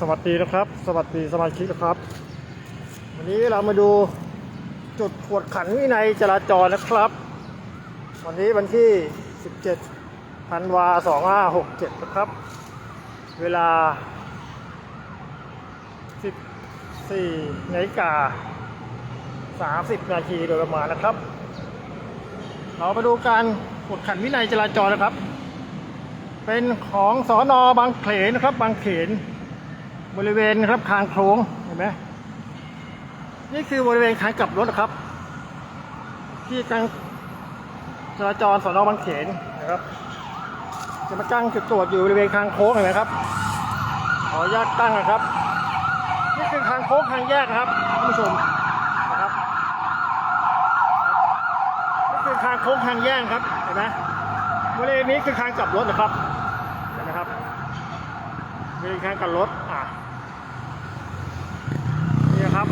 สวัสดีนะครับ สวัสดีสมาชิกนะครับ วันนี้เรามาดูจุดกวดขันวินัยจราจรนะครับ วันนี้วันที่ 17ธันวา2567 นะครับ เวลา 14นาฬิกา30 นาทีโดยประมาณนะครับ เรามาดูการกวดขันวินัยจราจรนะครับ เป็นของสอนอบางเขนนะครับบางเขน บริเวณครับคางโค้งเห็นไหมนี่คือบริเวณทางกลับรถนะครับ ที่การจราจรสอนอบางเขนนะครับ จะมาตั้งจุดตรวจอยู่บริเวณคางโค้งเห็นไหมครับ ขออนุญาตตั้งนะครับ นี่คือทางโค้งทางแยกนะครับท่านผู้ชมนะครับนี่คือทางโค้งทางแยกครับเห็นไหมบริเวณนี้คือทางกลับรถนะครับเห็นไหมครับบริเวณทางกลับรถอะนี่นะครับ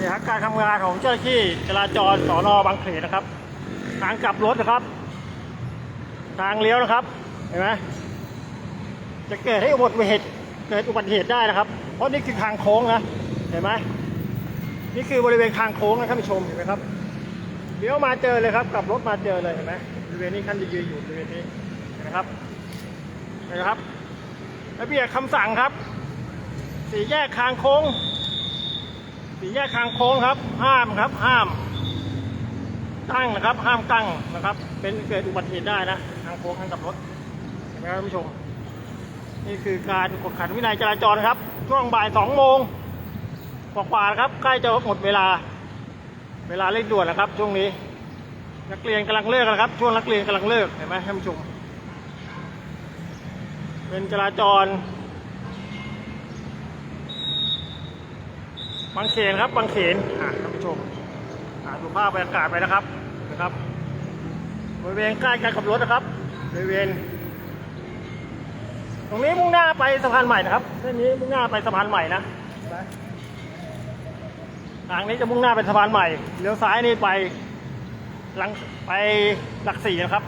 นี่ครับการทำงานของเจ้าหน้าที่จราจรสอนอบางเขนนะครับ ทางกลับรถนะครับ ทางเลี้ยวนะครับ เห็นไหมจะเกิดให้อุบัติเหตุเกิดอุบัติเหตุได้นะครับ เพราะนี่คือทางโค้งนะ เห็นไหมนี่คือบริเวณทางโค้งนะท่านผู้ชมเห็นไหมครับเลี้ยวมาเจอเลยครับกลับรถมาเจอเลยเห็นไหมบริเวณนี้ท่านจะยืนอยู่บริเวณนี้เห็นไหมครับเห็นไหมครับระเบียบคำสั่งครับสี่แยกทางโค้ง สี่แยกทางโค้งครับ ห้ามครับ ห้ามตั้งนะครับ ห้ามตั้งนะครับ เป็นเกิดอุบัติเหตุได้นะ ทางโค้งทางกับรถเห็นไหมครับท่านผู้ชม นี่คือการกดขันวินัยจราจรครับ ช่วงบ่ายสองโมงกว่าๆครับใกล้จะหมดเวลา เวลาเร่งด่วนนะครับ ช่วงนี้ นักเรียนกำลังเลิกนะครับ ช่วงนักเรียนกำลังเลิกเห็นไหมท่านผู้ชมเป็นจราจร บางเขนครับบางเขนอะท่านผู้ชมอะดูภาพบรรยากาศไปนะครับนะครับบริเวณใกล้การขับรถนะครับบริเวณ ตรงนี้มุ่งหน้าไปสะพานใหม่นะครับเส้นนี้มุ่งหน้าไปสะพานใหม่นะทางนี้จะมุ่งหน้าไปสะพานใหม่เลี้ยวซ้ายนี่ไปหลังไปหลักสี่นะครับ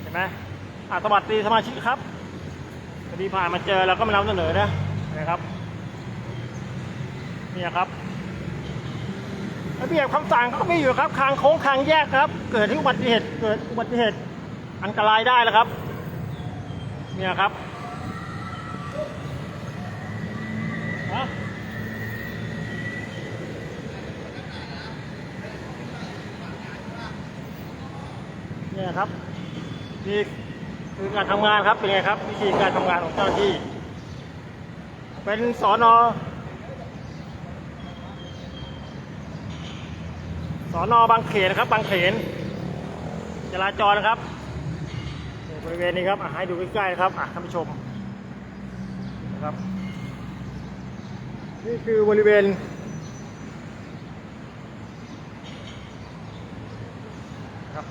เห็นไหมอ่าสวัสดีสมาชิกครับพอดีผ่านมาเจอแล้วก็มานำเสนอนะนะครับ เนี่ยครับระเบียบคำสั่งเขาก็มีอยู่ครับคางโค้งคางแยกครับ เกิดที่อุบัติเหตุเกิดอุบัติเหตุอันตรายได้แล้วครับ เนี่ยครับเนี่ยครับนี่คือการทำงานครับเป็นไงครับ วิธีการทำงานของเจ้าหน้าที่ เป็นสอนอ สอนอบางเขนนะครับ บางเขนจราจรนะครับบริเวณนี้ครับอะให้ดูใกล้ๆนะครับอะท่านผู้ชมนะครับนี่คือบริเวณ ครับ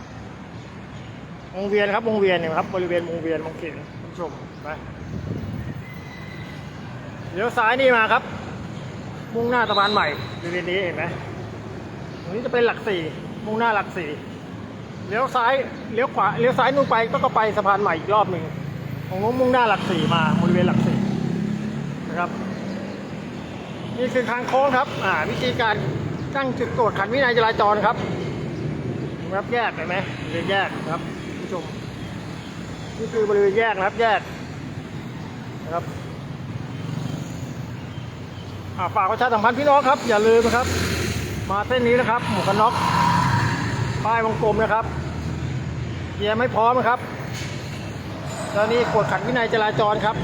วงเวียนครับวงเวียนเนี่ยครับ บริเวณวงเวียนมองเห็นท่านผู้ชมไปเลี้ยวซ้ายนี่มาครับ มุ่งหน้าสะพานใหม่บริเวณนี้เห็นไหม ตรงนี้จะเป็นหลักสี่มุ่งหน้าหลักสี่เลี้ยวซ้ายเลี้ยวขวาเลี้ยวซ้ายนู่นไปก็ก็ไปสะพานใหม่อีกรอบหนึ่งของนู้นมุ่งหน้าหลักสี่มาบริเวณหลักสี่นะครับ นี่คือทางโค้งครับ อ่า วิธีการตั้งจุดตรวจขันวินัยจราจรครับครับแยกเห็นไหมบริเวณแยกครับผู้ชมนี่คือบริเวณแยกนะครับแยกนะครับฝากประชาสัมพันธ์พี่น้องครับ อย่าลืมนะครับ มาเส้นนี้นะครับ หมวกกันน็อกป้ายวงกลมนะครับเกียร์ไม่พร้อมนะครับตอนนี้กดขันวินัยจราจรครับ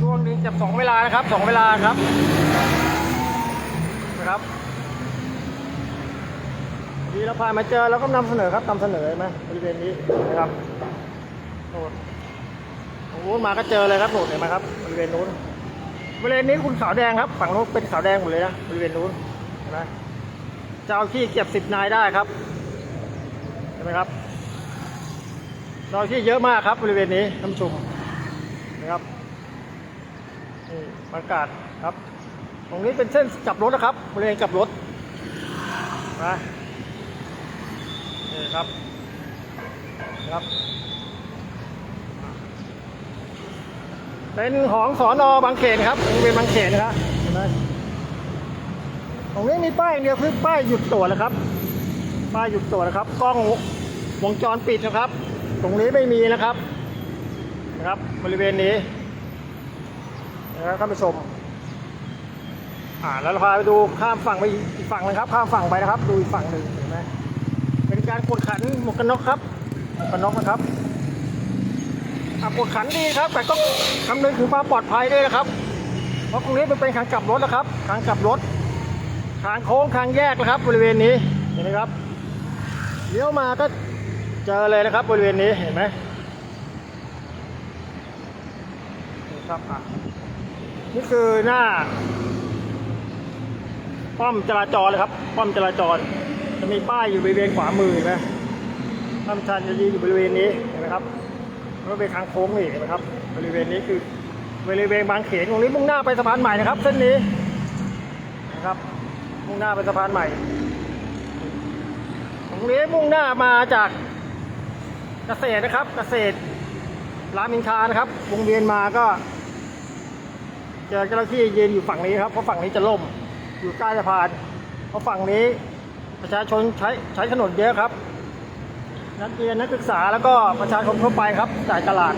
ช่วงนี้จับสองเวลานะครับสองเวลาครับนะครับดีเราผ่านมาเจอแล้วก็นำเสนอครับนำเสนอไหมบริเวณนี้นะครับโน่นตรงนู้นมาก็เจอเลยครับโน่นเห็นไหมครับบริเวณนู้น บริเวณนี้คุณขาวแดงครับ ฝั่งนู้นเป็นขาวแดงหมดเลยนะบริเวณนู้นนไหมเจ้าที่เก็บสิบนายได้ครับเห็นไหมครับเจ้าที่เยอะมากครับบริเวณนี้ท่านผู้ชมนะครับนี่บรรยากาศครับ ตรงนี้เป็นเส้นกลับรถนะครับบริเวณกลับรถนะนี่ครับครับ เป็นของสอนอบางเขนครับวงเวียนบางเขนนะครับเห็นไหมตรงนี้มีป้ายเดียวคือป้ายหยุดตรวจนะครับ ป้ายหยุดตรวจนะครับ กล้องวงจรปิดนะครับ ตรงนี้ไม่มีนะครับ นะครับ บริเวณนี้นะครับท่านผู้ชม อ่าแล้วเราพาไปดูข้ามฝั่งไปอีกฝั่งนะครับ ข้ามฝั่งไปนะครับ ดูอีกฝั่งหนึ่งเห็นไหมเป็นการกดขันหมวกกันน็อกครับหมวกกันน็อกนะครับ อ่ากดขันดีครับ แต่ก็คำนึงถึงความปลอดภัยด้วยนะครับ เพราะตรงนี้มันเป็นทางกลับรถนะครับทางกลับรถทางโค้งทางแยกนะครับ บริเวณนี้เห็นไหมครับเลี้ยวมาก็เจอเลยนะครับ บริเวณนี้เห็นไหมนี่ครับอะนี่คือหน้า ป้อมจราจรเลยครับ ป้อมจราจร จะมีป้ายอยู่บริเวณขวามือเห็นไหมท่านประธานจะยืนอยู่บริเวณนี้เห็นไหมครับ แล้วเป็นทางโค้งนี่เห็นไหมครับ บริเวณนี้คือบริเวณบางเขนตรงนี้มุ่งหน้าไปสะพานใหม่นะครับ เส้นนี้นะครับ มุ่งหน้าไปสะพานใหม่ ตรงนี้มุ่งหน้ามาจากเกษตรนะครับ เกษตรรามอินทรานะครับวงเวียนมาก็เจอเจ้าหน้าที่ยืนอยู่ฝั่งนี้ครับเพราะฝั่งนี้จะล่มอยู่ใต้สะพาน เพราะฝั่งนี้ประชาชนใช้ใช้ถนนเยอะครับ นักเรียนนักศึกษาแล้วก็ประชาชนทั่วไปครับจ่ายตลาด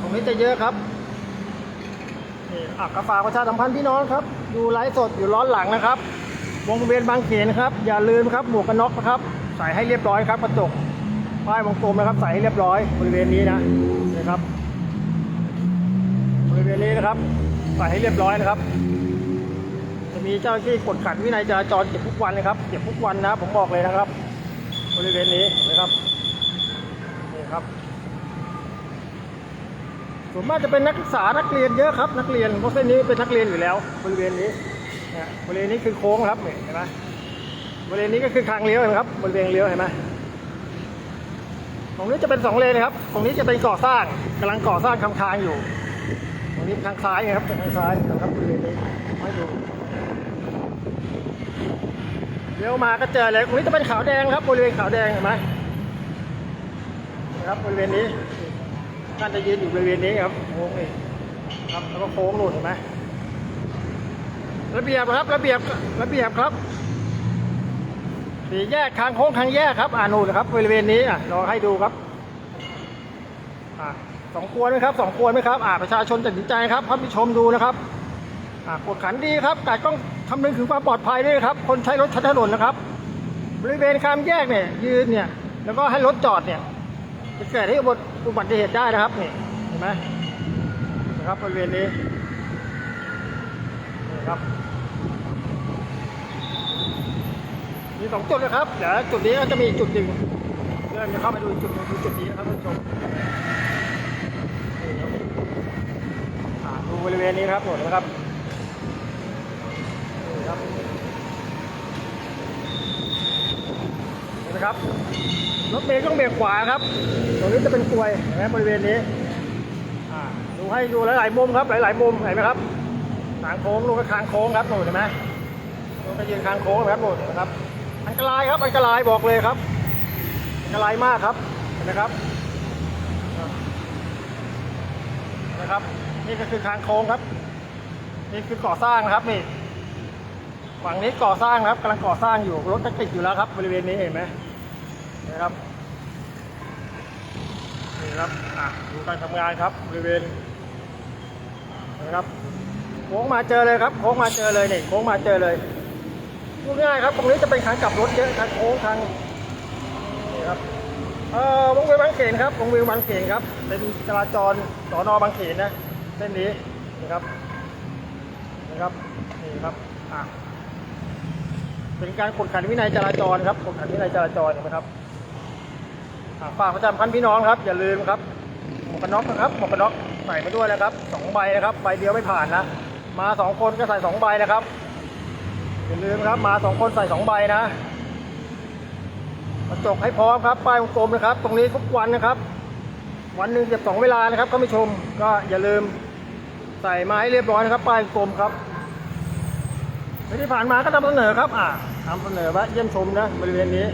ตรงนี้จะเยอะครับอะกระฝากประชาสัมพันธ์พี่น้องครับ ดูไลฟ์สดอยู่ร้อนหลังนะครับ วงเวียนบางเขนครับ อย่าลืมครับหมวกกันน็อกนะครับ ใส่ให้เรียบร้อยครับกระจกป้ายวงกลมนะครับใส่ให้เรียบร้อยบริเวณนี้นะนะครับ บริเวณนี้นะครับ ใส่ให้เรียบร้อยนะครับ จะมีเจ้าที่กดขันวินัยจราจรเก็บทุกวันนะครับเก็บทุกวันนะ ผมบอกเลยนะครับ บริเวณนี้นะครับ ครับ ส่วนมากจะเป็นนักศึกษานักเรียนเยอะครับ นักเรียนเพราะเส้นนี้เป็นนักเรียนอยู่แล้ว บริเวณนี้เนี่ยบริเวณนี้คือโค้งครับเห็นไหมบริเวณนี้ก็คือทางเลี้ยวเห็นไหมครับบริเวณเลี้ยวเห็นไหมตรงนี้จะเป็นสองเลนครับ ตรงนี้จะเป็นก่อสร้างกำลังก่อสร้างทำทางอยู่ ตรงนี้ทางซ้ายครับเป็นทางซ้ายนะครับบริเวณนี้ให้ดูเลี้ยวมาก็เจอเลยตรงนี้จะเป็นขาวแดงครับบริเวณขาวแดงเห็นไหม ครับบริเวณนี้ท่านจะยืนอยู่บริเวณนี้ครับโค้งนี่ครับแล้วก็โค้งนู่นเห็นไหมระเบียบครับ ระเบียบระเบียบครับสี่แยกทางโค้งทางแยกครับ อ่านูนนะครับบริเวณนี้อะเราให้ดูครับอ่าสองควรไหมครับสองควรไหมครับอ่าประชาชนตัดสินใจครับท่านผู้ชมดูนะครับอ่ากดขันดีครับแต่ต้องคำนึงถึงความปลอดภัยด้วยครับ คนใช้รถใช้ถนนนะครับ บริเวณข้ามแยกเนี่ยยืนเนี่ยแล้วก็ให้รถจอดเนี่ย จะเกิดให้อุบัติเหตุได้นะครับนี่เห็นไหมนะครับบริเวณนี้นี่ครับมีสองจุดนะครับเดี๋ยวจุดนี้ก็จะมีจุดหนึ่งเดี๋ยวจะเข้าไปดูจุดหนึงจุดนี้นะครับท่านผู้ชมดูบริเวณนี้ครับหมดนะครับ นี่ครับเห็นไหม ครับ รถเมล์ต้องเบรกขวาครับ ตรงนี้จะเป็นกลวยเห็นไหมบริเวณนี้ดูให้ดูหลายๆมุมครับหลายๆมุมเห็นไหมครับทางโค้งลูกก็ทางโค้งครับหนูเห็นไหมลูกก็ยืนทางโค้งครับหนูนไหมครับ อันตรายครับอันตรายบอกเลยครับอันตรายมากครับเห็นไหมครับนไหมครับ นี่ก็คือทางโค้งครับ นี่คือก่อสร้างนะครับนี่ฝั่งนี้ก่อสร้างครับกำลังก่อสร้างอยู่รถก็ติดอยู่แล้วครับบริเวณนี้เห็นไหม นะครับนี่ครับอะดูการทำงานครับบริเวณนะครับโค้งมาเจอเลยครับโค้งมาเจอเลยนี่โค้งมาเจอเลยพูดง่ายครับตรงนี้จะเป็นทางกลับรถเยอะทางโค้งทางนี่ครับเอ่อวงเวียนบางเขนครับวงเวียนบางเขนครับ เป็นจราจรสอนอบางเขนนะเส้นนี้นะครับนะครับนี่ครับอะเป็นการกดขันวินัยจราจรครับกดขันวินัยจราจรนะครับ ฝากประจำพันพี่น้องครับ อย่าลืมครับหมวกกันน็อกนะครับหมวกกันน็อกใส่มาด้วยนะครับสองใบนะครับใบเดียวไม่ผ่านนะมาสองคนก็ใส่สองใบนะครับอย่าลืมครับมาสองคนใส่สองใบนะกระจกให้พร้อมครับป้ายวงกลมนะครับ ตรงนี้ทุกวันนะครับ วันหนึ่งเก็บสองเวลานะครับท่านผู้ชมก็อย่าลืมใส่มาให้เรียบร้อยนะครับ ป้ายวงกลมครับที่ผ่านมาก็นำเสนอครับ อ่านำเสนอว่าเยี่ยมชมนะบริเวณนี้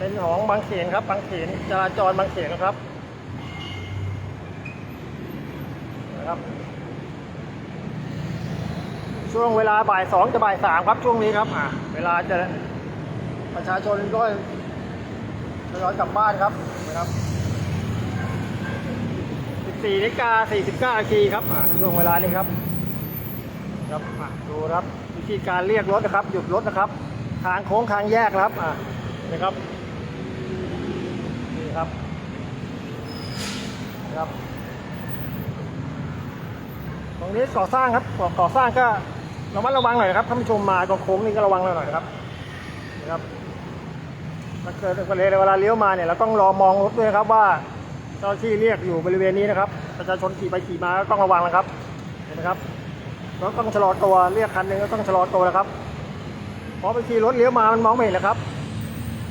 เป็นของบางเขนครับบางเขนจราจรบางเขนครับนะครับ ช่วงเวลาบ่ายสองจะบ่ายสามครับช่วงนี้ครับอ่าเวลาจะประชาชนก็ทยอยกลับบ้านครับนะครับ14นาฬิกา49นาทีครับอ่าช่วงเวลานี้ครับครับอ่ดูครับวิธีการเรียกรถนะครับ หยุดรถนะครับ ทางโค้งทางแยกนะครับอ่านี่ครับ นี่ครับครับ ตรงนี้ก่อสร้างครับก่อก่อสร้างก็ระมัดระวังหน่อยครับท่านผู้ชมมาตรงโค้งนี้ก็ระวังหน่อยนะครับนะครับถ้าเกิดเวลาเลี้ยวมาเนี่ยเราต้องรอมองรถด้วยครับว่าเจ้าหน้าที่เรียกอยู่บริเวณนี้นะครับ ประชาชนขี่ไปขี่มาก็ต้องระวังนะครับเห็นไหมครับรถต้องชะลอตัวเรียกคันหนึ่งก็ต้องชะลอตัวนะครับเพราะบางทีรถเลี้ยวมามันมองไม่เห็นนะครับ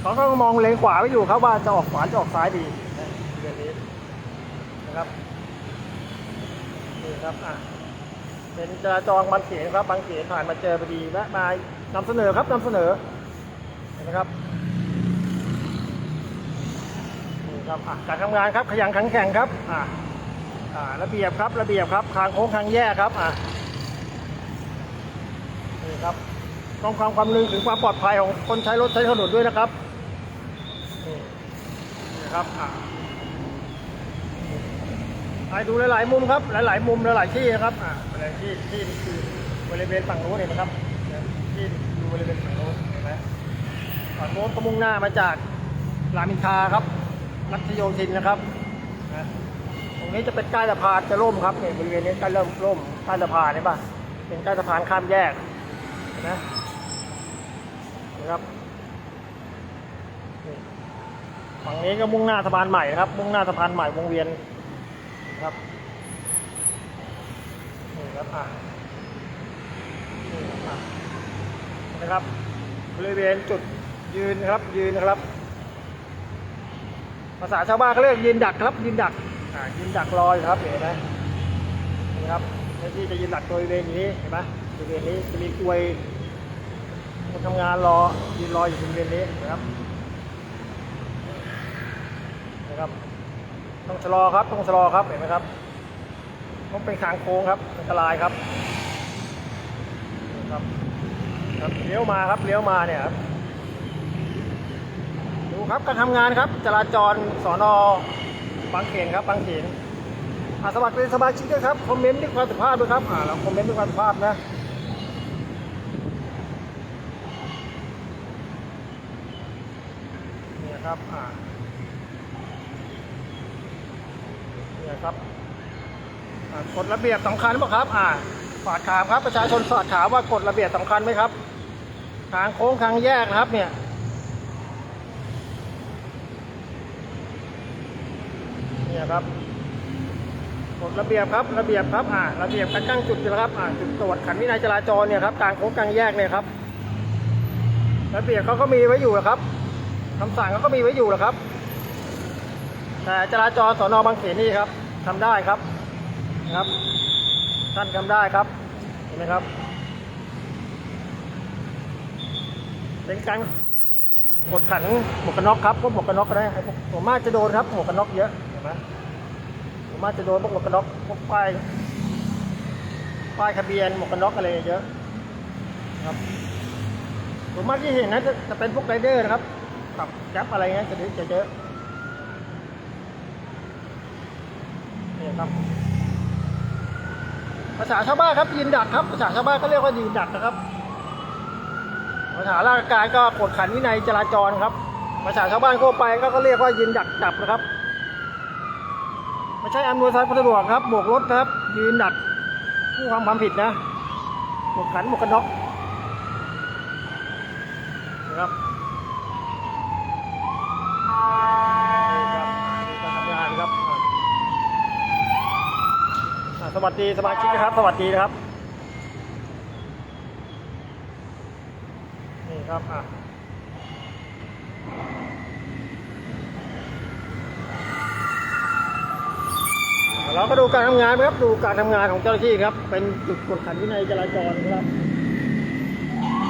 เขาก็มองเลนขวาไว้อยู่ครับว่าจะออกขวาจะออกซ้ายดีนะบริเวณนี้นะครับนี่ครับอะเป็นจราจรบางเขนครับบางเขนผ่านมาเจอพอดีแวะมานำเสนอครับนำเสนอเห็นไหมครับนี่ครับอะการทำงานครับขยันขันแข็งครับอ่าอ่าระเบียบครับระเบียบครับทางโค้งทางแยกครับอ่านี่ครับต้องความความนึงถึงความปลอดภัยของคนใช้รถใช้ถนนด้วยนะครับ ครับอ่าไปดูหลาย ๆ มุมครับ หลาย ๆ มุมหลาย ๆ ที่นะครับอ่าบริเวณที่ที่คือบริเวณฝั่งโน้นเห็นไหมครับที่ดูบริเวณฝั่งโน้นเห็นไหมฝั่งโน้นก็มุ่งหน้ามาจากรามอินทราครับรัชโยธินนะครับตรงนี้จะเป็นใต้สะพานจะล่มครับเนี่ยบริเวณนี้ใกล้เริ่มล่มใต้สะพานนี่ป่ะเป็นใต้สะพานข้ามแยกเห็นไหมนะครับนี่ ฝั่งนี้ก็มุ่งหน้าสะพานใหม่นะครับ มุ่งหน้าสะพานใหม่วงเวียนครับนี่ครับอะนี่ครับอะนะครับบริเวณจุดยืนครับ ยืนนะครับ ภาษาชาวบ้านเขาเรียกยืนดักครับ ยืนดักอ่ายืนดักรอยครับเห็นไหมนี่ครับที่จะยืนดักบริเวณนี้เห็นไหมบริเวณนี้จะมีกลวยคนทำงานรอยืนรออยู่บริเวณนี้นะครับ ต้องชะลอครับต้องชะลอครับเห็นไหมครับต้องเป็นทางโค้งครับอันตรายครับนะครับครับเลี้ยวมาครับเลี้ยวมาเนี่ยครับดูครับการทำงานครับจราจรสอนอบางเขนครับบางเขนอาสมัครเป็นสมาชิกด้วยครับคอมเมนต์ด้วยความสุภาพด้วยครับอ่าเราคอมเมนต์ด้วยความสุภาพนะนี่ครับอ่า นี่ครับกฎระเบียบสำคัญไหมครับ อ่าฝากถามครับประชาชนฝากถามว่ากฎระเบียบสำคัญไหมครับ ทางโค้งทางแยกนะครับ เนี่ยเนี่ยครับกฎระเบียบครับระเบียบครับอ่าระเบียบการตั้งจุดนะครับอ่าจุดตรวจขันวินัยจราจรเนี่ยครับกลางโค้งกลางแยกเนี่ยครับ ระเบียบเขาก็มีไว้อยู่นะครับคำสั่งเขาก็มีไว้อยู่แหละครับแต่จราจรสอนอบางเขนนี่ครับ ทำได้ครับนะครับ ท่านทำได้ครับเห็นไหมครับ เป็นการกดขันหมวกกันน็อกครับพวกหมวกกันน็อกก็ได้ครับผมมากจะโดนครับหมวกกันน็อกเยอะเห็นไหมผมมากจะโดนพวกหมวกกันน็อกพวกป้ายป้ายทะเบียนหมวกกันน็อกอะไรเยอะครับผมมากที่เห็นนะจะจะเป็นพวกไรเดอร์นะครับขับยับอะไรเงี้ยจะจะเยอะ ครับภาษาชาวบ้านครับยืนดักครับภาษาชาวบ้านก็เรียกว่ายืนดักนะครับภาษาราชการก็กดขันวินัยจราจรครับภาษาชาวบ้านทั่วไปก็เรียกว่ายืนดักจับนะครับไม่ใช่อำนวยความสะดวกครับโบกรถครับ ยืนดักผู้ทำความผิดนะกดขันหมวกกันน็อกนะครับนี่ครับการทำงานครับอะอะส วัสดีสมาชิกนะครับ สวัสดีนะครับ นี่ครับอะเราก็ดูการทำงานนะครับ ดูการทำงานของเจ้าหน้าที่ครับ เป็นจุดกดขันวินัยจราจรนะครับ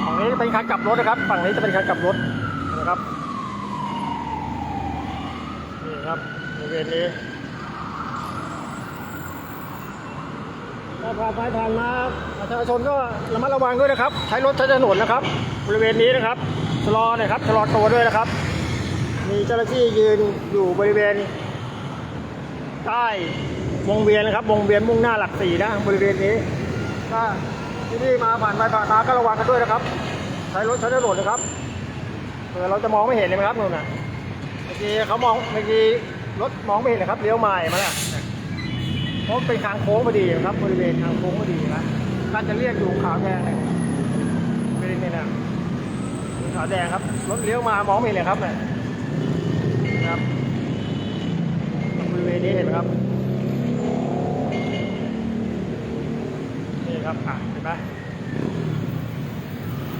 ฝั่งนี้เป็นการกลับรถนะครับ ฝั่งนี้จะเป็นการกลับรถนะครับ นี่ครับบริเวณนี้ ถ้าผ่านไปผ่านมาประชาชนก็ระมัดระวังด้วยนะครับ ใช้รถใช้ถนนนะครับ บริเวณนี้นะครับชะลอหน่อยครับชะลอตัวด้วยนะครับ มีเจ้าหน้าที่ยืนอยู่บริเวณ ใต้วงเวียนนะครับวงเวียนมุ่งหน้าหลักสี่นะบริเวณนี้ถ้าที่นี่มาผ่านไปผ่านมาก็ระวังกันด้วยนะครับ ใช้รถใช้ถนนนะครับเผื่อเราจะมองไม่เห็นเลยไหมครับนู่นน่ะเมื่อกี้เขามองเมื่อกี้รถมองไม่เห็นนะครับเลี้ยวมาเห็นไหมาแล้ว ราะเป็นทางโค้งพอดีครับบริเวณทางโค้งพอดีนะท่านจะเรียกอยู่ขาวแดงเนี่ยบริเวณนี้นะขาวแดงครับรถเลี้ยวมามองไม่เห็นเลยครับเนี่ยนะครับบริเวณนี้เห็นไหมครับนี่ครับอะเห็นไหม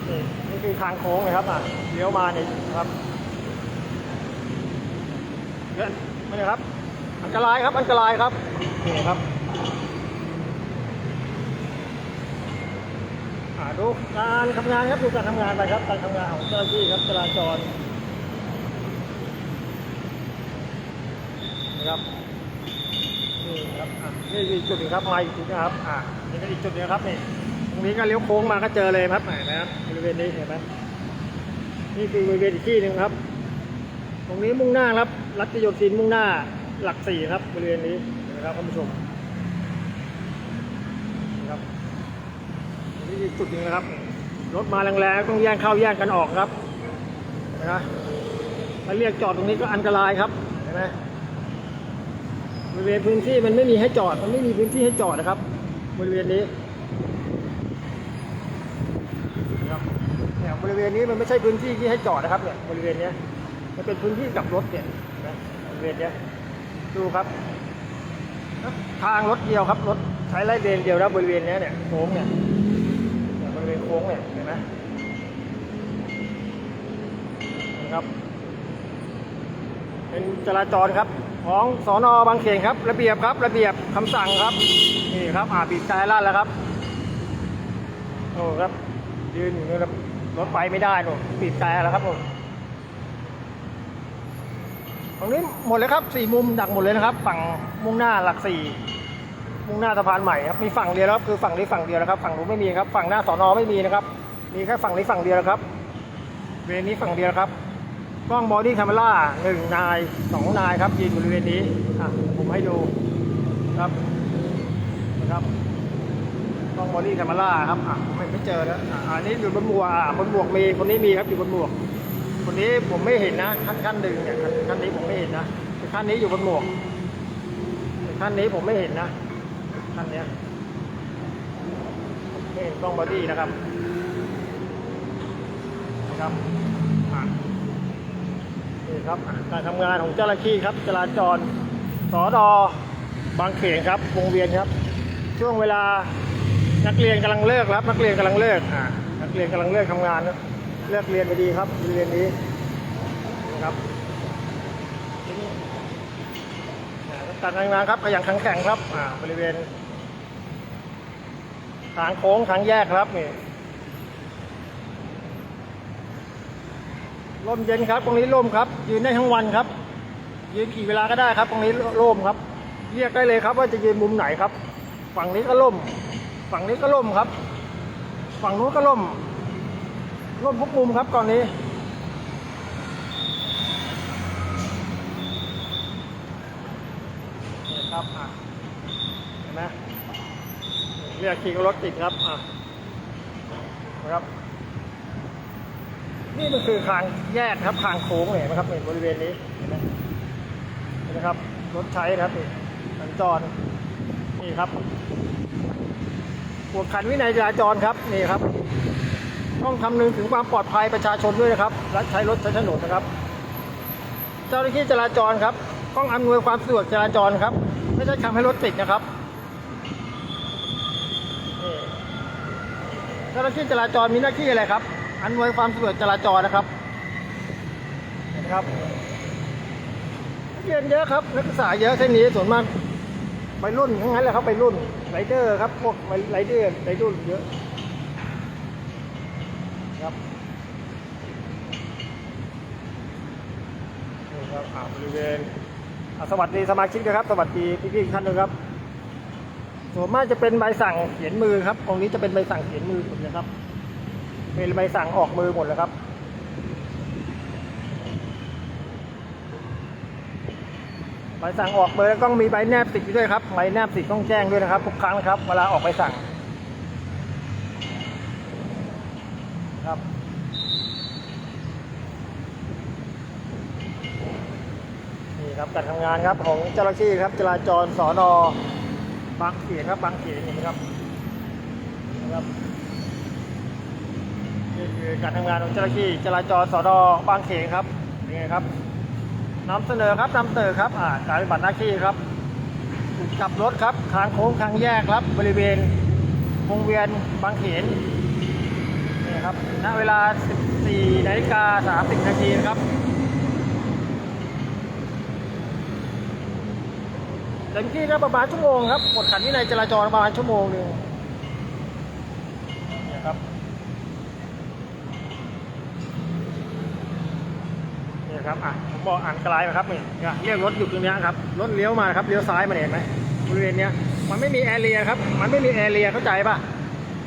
นี่นี่คือทางโค้งเลยครับอะเลี้ยวมาเนี่ยนะครับเยอะไม่เลยครับอันตรายครับอันตรายครับ นี่ครับดูการทำงานครับดูการทำงานไปครับการทำงานของเจ้าหน้าที่ครับจราจรนะครับนี่ครับอะนี่อีกจุดนึงครับมาอีกจุดนะครับอ่านี่ก็อีกจุดหนึงครับนี่ตรงนี้ก็เลี้ยวโค้งมาก็เจอเลยครับเห็นไหมครับบริเวณนี้เห็นไหมนี่คือบริเวณอีกที่หนึ่งครับ ตรงนี้มุ่งหน้าครับรัชโยธินมุ่งหน้าหลักสี่ครับบริเวณนี้ นไหมครับท่านผู้ชมนะครับนี่จุดหนึ่งนะครับ รถมาแรงๆต้องแย่งเข้าแย่งกันออกครับนไหมถ้าเรียกจอดตรงนี้ก็อันตรายครับเห็นไหมบริเวณพื้นที่มันไม่มีให้จอด มันไม่มีพื้นที่ให้จอดนะครับ บริเวณนี้นะครับเนี่ยบริเวณนี้มันไม่ใช่พื้นที่ที่ให้จอดนะครับเนี่ยบริเวณนี้มันเป็นพื้นที่กลับรถเนี่ยนไหมบริเวณนี้ดูครับ ทางรถเดียวครับรถใช้ไล่เลนเดียวนะบริเวณนี้เนี่ยโค้งเนี่ยบริเวณโค้งเนี่ยเห็นไหมนะครับ เป็นจราจรครับ ของสอนอบางเขนครับ ระเบียบครับ ระเบียบคำสั่งครับ นี่ครับอ่าบีบแต่ลั่นแล้วครับโอ้ครับยืนอยู่นี่ครับรถไปไม่ได้หนูบีบแต่แล้วครับผม ตรงนี้หมดเลยครับสี่มุมดักหมดเลยนะครับ ฝั่งมุ่งหน้าหลักสี่มุ่งหน้าสะพานใหม่ครับมีฝั่งเดียวครับคือฝั่งนี้ฝั่งเดียวนะครับ ฝั่งนู้นไม่มีครับ ฝั่งหน้าสอนอไม่มีนะครับ มีแค่ฝั่งนี้ฝั่งเดียวนะครับ เวรนี้ฝั่งเดียวครับกล้องบอดี้คาเมล่าหนึ่งนายสองนายครับยืนบริเวณนี้อะผมให้ดูครับนะครับกล้องบอดี้คาเมล่าครับอะไม่ไม่เจอแล้วอะอันนี้อยู่บนหมวกอะบนหมวกมีคนนี้มีครับอยู่บนหมวก คนนี้ผมไม่เห็นนะขั้นขั้นหนึ่งเนี่ยขั้นนี้ผมไม่เห็นนะขั้นนี้อยู่บนหมวกขั้นนี้ผมไม่เห็นนะขั้นเนี้ยไม่เห็นกล้องบอดี้นะครับนะครับอะนี่ครับการทำงานของเจ้าหน้าที่ครับจราจรสอดอบางเขนครับวงเวียนครับ ช่วงเวลานักเรียนกำลังเลิกครับ นักเรียนกำลังเลิกนักเรียนกำลังเลิกทำงานนะ เลิกเรียนไปดีครับบริเวณนี้นะครับอ่าการทำงานครับขยันขันแข็งครับอ่าบริเวณทางโค้งทางแยกครับนี่ร่มเย็นครับตรงนี้ร่มครับ ยืนได้ทั้งวันครับ ยืนกี่เวลาก็ได้ครับ ตรงนี้ร่มครับ เรียกได้เลยครับ ว่าจะยืนมุมไหนครับ ฝั่งนี้ก็ร่ม ฝั่งนี้ก็ร่มครับ ฝั่งนู้นก็ร่ม ร่มทุกมุมครับตอนนี้นี่ครับอะเห็นไหมเรียกขี่รถติดครับอะนะครับ นี่มันคือทางแยกครับทางโค้งเนี่ยนะครับในบริเวณนี้เห็นไหมเห็นไหมครับรถใช้ครับนี่สัญจรนี่ครับกวดขันวินัยจราจรครับนี่ครับ ต้องคำนึงถึงความปลอดภัยประชาชนด้วยนะครับและใช้รถใช้ถนนนะครับ เจ้าหน้าที่จราจรครับ ต้องอำนวยความสะดวกจราจรครับ ไม่ใช่ทำให้รถติดนะครับเจ้าหน้าที่จราจรมีหน้าที่อะไรครับอำนวยความสะดวกจราจรนะครับเห็นไหมครับเรียนเยอะครับนักศึกษาเยอะเส้นนี้ส่วนมากไปรุ่นทั้งนั้นแหละครับไปรุ่นไรเดอร์ครับพวกไรเดอร์ไรรุ่นเยอะ ครับนี่ครับอ่าบริเวณสวัสดีสมาชิกนะครับ สวัสดีพี่ๆท่านด้วยครับส่วนมากจะเป็นใบสั่งเขียนมือครับตรงนี้จะเป็นใบสั่งเขียนมือหมดเลยครับ เป็นใบสั่งออกมือหมดเลยครับใบสั่งออกมือแล้วต้องมีใบแนบติดด้วยครับใบแนบติดต้องแจ้งด้วยนะครับทุกครั้งนะครับ เวลาออกใบสั่ง ครับ นี่ครับ การทำงานครับของเจ้าหน้าที่ครับจราจรสอนอบางเขนครับบางเขนเห็นไหมครับนะครับนี่คือการทำงานของเจ้าหน้าที่จราจรสอนอบางเขนครับยังไงครับนำเสนอครับนำเสนอครับอ่าการปฏิบัติหน้าที่ครับขับรถครับทางโค้งทางแยกครับ บริเวณวงเวียนบางเขนนี่ครับณเวลา 14นาฬิกา30นาทีครับ เต็มที่ก็ประมาณชั่วโมงครับกดขันวินัยจราจรประมาณชั่วโมงหนึ่งเนี่ยครับเนี่ยครับอะผมบอกอันตรายนะครับนี่เนี่ยเรียกรถอยู่ตรงนี้ครับรถเลี้ยวมาครับเลี้ยวซ้ายมาเนี่ยเห็นไหมบริเวณเนี้ยมันไม่มีแอร์เรียครับ มันไม่มีแอร์เรียเข้าใจป่ะ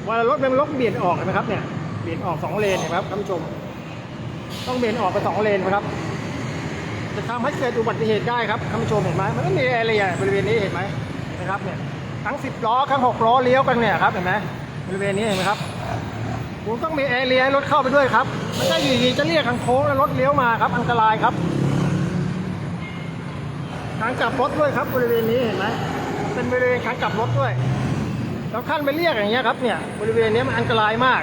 เวลารถมันรถเบี่ยนออกเห็นไหมครับเนี่ยเบี่ยนออกสองเลนเห็นไหมครับท่านผู้ชม ต้องเบี่ยนออกไปสองเลนนะครับ จะทำให้เกิดอุบัติเหตุได้ครับท่านผู้ชมเห็นไหมมันไม่มีแอเรียบริเวณนี้เห็นไหมนะครับเนี่ยทั้ง 10 ล้อทั้ง 6 ล้อเลี้ยวกันเนี่ยครับเห็นไหมบริเวณนี้เห็นไหมครับผมต้องมีแอเรียให้รถเข้าไปด้วยครับไม่ใช่อยู่ดีจะเรียกทางโค้งแล้วรถเลี้ยวมาครับ อันตรายครับทางกลับรถด้วยครับบริเวณนี้เห็นไหมเป็นบริเวณทางกลับรถด้วยแล้วขั้นไปเรียกอย่างเงี้ยครับเนี่ยบริเวณนี้มันอันตรายมาก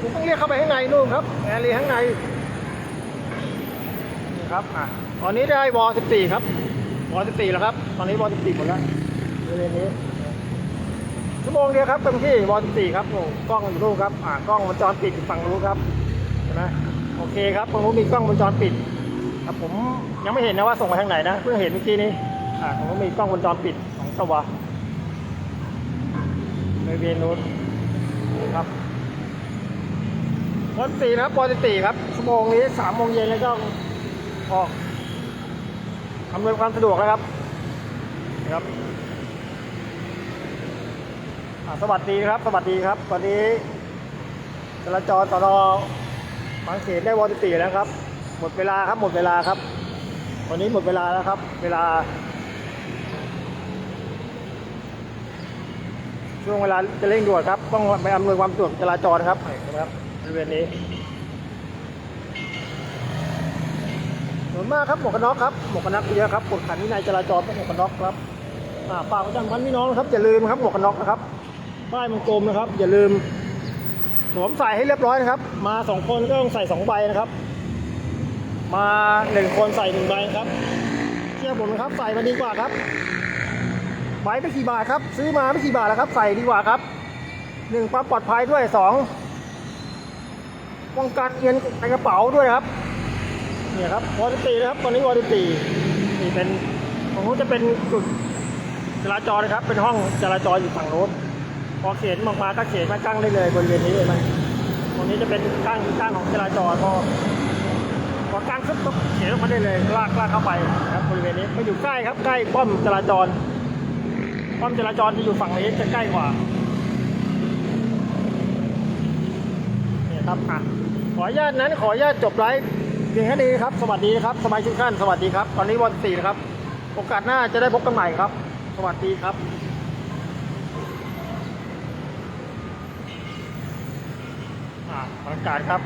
ผมต้องเรียกเข้าไปข้างในนู่นครับแอเรียข้างในนี่ครับอะ ตอนนี้ได้วอ14 ครับวอ14 แล้วครับ ตอนนี้วอ14 หมดแล้วบริเวณนี้ชั่วโมงเดียวครับเต็มที่วอ14 ครับโอ้กล้องอยู่นู่นครับ อ่ากล้องวงจรปิดฝั่งนู้ครับเห็นไหมโอเคครับตรงนู้นมีกล้องวงจรปิดครับผมยังไม่เห็นนะว่าส่งมาทางไหนนะ เพิ่งเห็นเมื่อกี้นี้ อ่าตรงนู้นมีกล้องวงจรปิดสองตัวบริเวณนู้นครับวอ14นะครับวอ14ครับชั่วโมงนี้3โมงเย็นแล้วก็ออก อำนวยความสะดวกแล้วครับนะครับสวัสดีครับ สวัสดีครับตอนนี้จราจรตนบางเขนได้วอร์ตีแล้วครับ หมดเวลาครับ หมดเวลาครับ วันนี้หมดเวลาแล้วครับ เวลา ช่วงเวลาจะเร่งด่วนครับ ต้องไปอำนวยความสะดวกจราจรครับเห็นไหมครับบริเวณนี้ นมากครับหมวกกันน็อกครับหมวกกันน็อกเยอะครับกฎขันวินัยจราจรต้องหมวกกันน็อกครับฝากประจำวันพี่น้องนะครับอย่าลืมครับหมวกกันน็อกนะครับป้ายมันกลมนะครับ อย่าลืมสวมใส่ให้เรียบร้อยนะครับ มาสองคนก็ต้องใส่สองใบนะครับ มาหนึ่งคนใส่หนึ่งใบครับเชื่อผมนะครับใส่มาดีกว่าครับใบไม่กี่บาทครับ ซื้อมาไม่กี่บาทแล้วครับ ใส่ดีกว่าครับหนึ่งความปลอดภัยด้วยสองป้องกันเงินในกระเป๋าด้วยครับ เนี่ยครับวอร์ตีนะครับตอนนี้วอร์ตีนี่เป็นของนู้นจะเป็นจุดจราจรนะครับ เป็นห้องจราจรอยู่ฝั่งโน้นพอเขียนออกมาก็เขียนมากั้งได้เลยบริเวณนี้เลยไหมตรงนี้จะเป็นกั้งกั้งของจราจรพอพอกั้งปุ๊บปุ๊บเขียนออกมาได้เลยลากลากเข้าไปนะครับบริเวณนี้ไม่อยู่ใกล้ครับใกล้ป้อมจราจรป้อมจราจรจะอยู่ฝั่งนี้จะใกล้กว่าเนี่ยครับอะขออนุญาตนั้นขออนุญาตจบไลฟ์ เพียงแค่นี้ครับ สวัสดีครับสมาชิกทุกท่านสวัสดีครับ ตอนนี้วันสี่นะครับ โอกาสหน้าจะได้พบกันใหม่ครับ สวัสดีครับอ่าบรรยากาศครับ